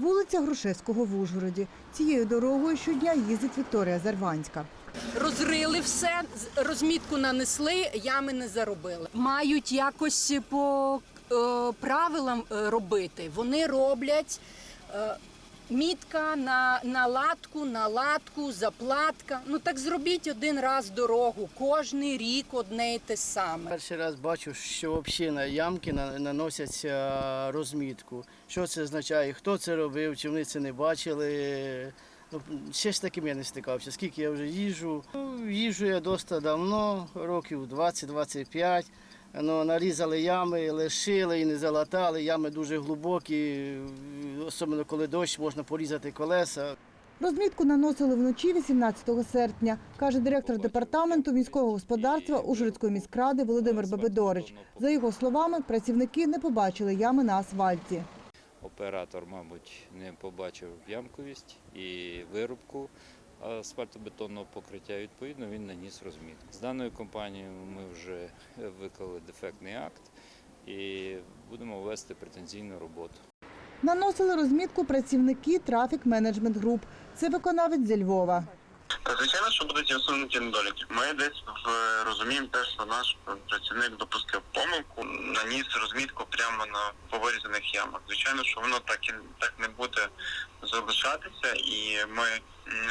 Вулиця Грушевського в Ужгороді. Цією дорогою щодня їздить Вікторія Зарванська. Розрили все, розмітку нанесли, ями не заробили. Мають якось по е, правилам е, робити. Вони роблять е, мітка на, на латку, на латку, заплатка. Ну так зробіть один раз дорогу, кожний рік одне і те саме. Перший раз бачу, що взагалі на ямки на- наносяться розмітку. Що це означає, хто це робив, чи вони це не бачили. Ну, ще з таким я не стикався. Скільки я вже їжджу. Ну, їжджу я досить давно, років 20-25. Ну, нарізали ями, лишили і не залатали. Ями дуже глибокі, особливо коли дощ, можна порізати колеса. Розмітку наносили вночі 18 серпня, каже директор департаменту міського господарства Ужгородської міськради Володимир Бабидорич. За його словами, працівники не побачили ями на асфальті. Оператор, мабуть, не побачив ямковість і вирубку асфальтобетонного покриття. Відповідно, він наніс розмітку. З даною компанією ми вже виклали дефектний акт і будемо вести претензійну роботу. Наносили розмітку працівники трафік менеджмент груп. Це виконавець зі Львова. Звичайно, що будуть усунуті недоліки. Ми десь в- розуміємо те, що наш працівник допустив помилку, наніс розмітку прямо на повирізаних ямах. Звичайно, що воно так і так не буде залишатися, і ми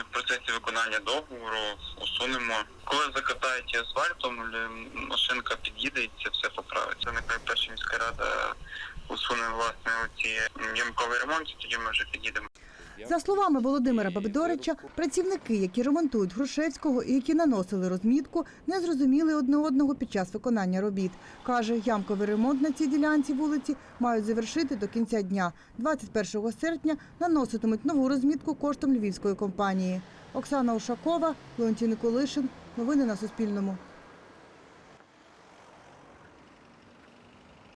в процесі виконання договору усунемо. Коли закатають асфальтом, машинка під'їде і це все поправиться. Нехай перша міська рада усуне власне оці ямковий ремонт, тоді ми вже під'їдемо. За словами Володимира Бабидорича, працівники, які ремонтують Грушевського і які наносили розмітку, не зрозуміли одне одного під час виконання робіт. Каже, ямковий ремонт на цій ділянці вулиці мають завершити до кінця дня. 21 серпня наноситимуть нову розмітку коштом львівської компанії. Оксана Ушакова, Леонтій Николишин. Новини на Суспільному.